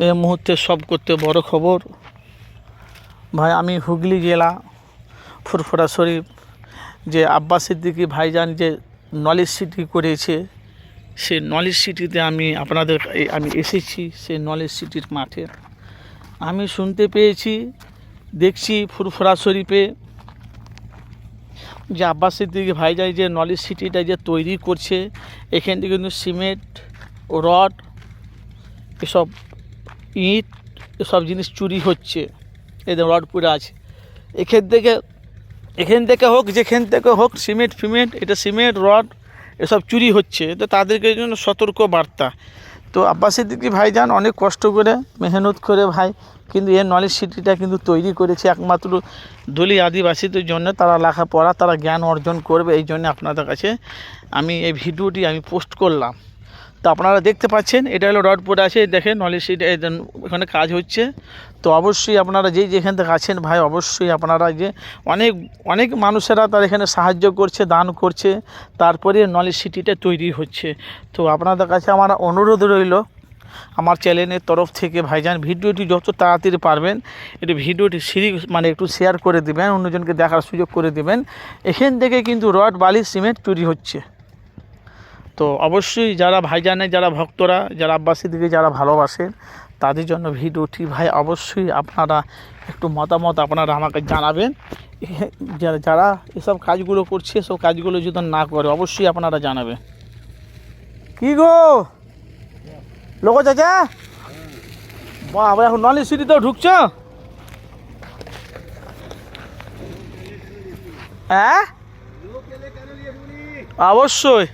এই মুহূর্তে সব করতে বড় খবর। ভাই, আমি হুগলি জেলা ফুরফুরা শরীফ যে আব্বাস সিদ্দিকী ভাইজান যে নলেজ সিটি করেছে, সেই নলেজ সিটিতে আমি আপনাদের আমি এসেছি সেই নলেজ সিটির মাঠে। আমি শুনতে পেয়েছি, দেখছি ফুরফুরা শরীফে যে আব্বাস সিদ্দিকী ভাইজান যে নলেজ সিটিটা যে তৈরি করছে, এখান থেকে কিন্তু সিমেন্ট, রড, এসব ইট, এসব জিনিস চুরি হচ্ছে। এদের রড পুরে আছে। এখান থেকে এখান থেকে হোক, যেখান থেকে হোক, সিমেন্ট, ফিমেন্ট, এটা সিমেন্ট, রড, এসব চুরি হচ্ছে। তো তাদেরকে জন্য সতর্ক বার্তা। তো আব্বাস সিদ্দিকী ভাইজান অনেক কষ্ট করে, মেহনত করে ভাই, কিন্তু এর নলেজ সিটিটা কিন্তু তৈরি করেছে একমাত্র দলি আদিবাসীদের জন্য। তারা লেখাপড়া, তারা জ্ঞান অর্জন করবে, এই জন্য আপনাদের কাছে আমি এই ভিডিওটি আমি পোস্ট করলাম। তো আপনারা দেখতে পাচ্ছেন, এটা হলো রডপুর আছে, দেখেন, নলেজ সিটি এখানে কাজ হচ্ছে। তো অবশ্যই আপনারা যেই যেখান থেকে আছেন ভাই, অবশ্যই আপনারা যে অনেক অনেক মানুষেরা তার এখানে সাহায্য করছে, দান করছে, তারপরে নলেজ সিটিটা তৈরি হচ্ছে। তো আপনাদের কাছে আমার অনুরোধ রইল, আমার চ্যানেলের তরফ থেকে ভাইজান, ভিডিওটি যত তাড়াতাড়ি পারবেন, একটু ভিডিওটি সিরি মানে একটু শেয়ার করে দেবেন, অন্যজনকে দেখার সুযোগ করে দেবেন। এখান থেকে কিন্তু রড, বালি, সিমেন্ট চুরি হচ্ছে। তো অবশ্যই যারা ভাইজানের যারা ভক্তরা যারা আব্বাসীদিকে যারা ভালোবাসেন তাদের জন্য ভিডিওটি ভাই অবশ্যই আপনারা একটু মতামত আপনারা আমাকে জানাবেন। যারা যারা এসব কাজগুলো করছে এসব কাজগুলো যদি না করে অবশ্যই আপনারা জানাবেন। কি গো? লোক চাচা? বাবা এখন নলেজ সিটিতেও ঢুকছ? হ্যাঁ? অবশ্যই।